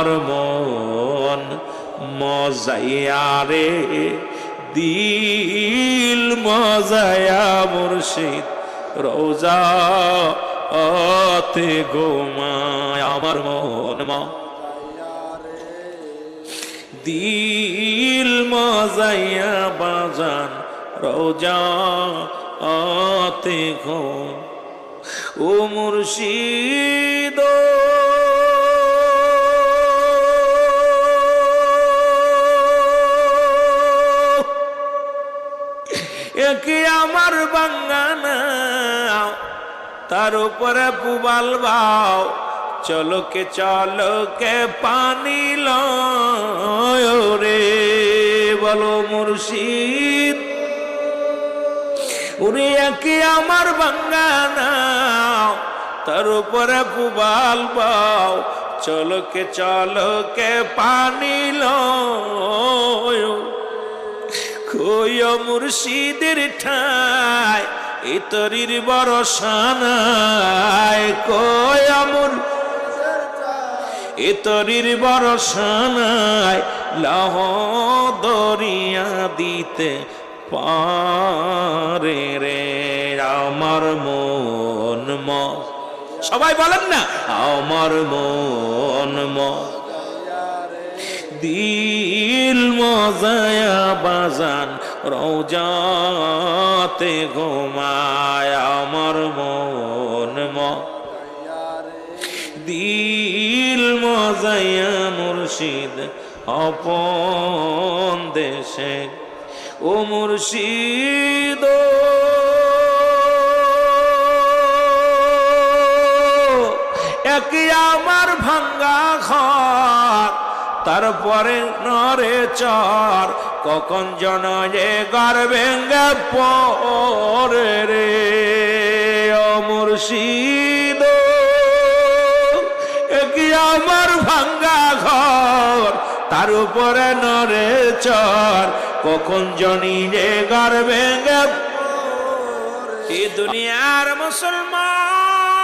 আমার মন মজাইয়া রে দিল মজায়া মুর্শিদ রোজা অতে গোমায় আমার মন মা দিল মজাইয়া বাজান রোজা আতে ঘো ও মুর্শিদ। একে আমার বাঙ্গানা, তার উপরে পুবাল বাও। চলো কে চলো কে পানি রে বলো মুর্শিদ। উনি একে আমার বাঙ্গানা, তার উপরে পুবাল বাও। চলো কে চলো কে পানি লয় কইয় মুর্শিদের ঠাই, ইতরির বড় সানায় কয় মুর ইতরির বড় সানায় লহ দরিয়া দিতে পারে রে আমার মন ম সবাই বলেন না, আমার মন ম দিল মজায়া বাজান রোজাতে ঘুমায় আমার মন দিল মজায়া মুর্শিদ, অপন দেশে। ও মুর্শিদ একই আমার ভাঙ্গা ঘর তারপরে নরে চর, কখন জন যে গর ভেঙ্গে পরে রে? মুর্শিদ আমার ভাঙ্গা ঘর? তার উপরে নরে চর, কখন জনি যে গর ভেঙ্গে এই দুনিয়ার মুসলমান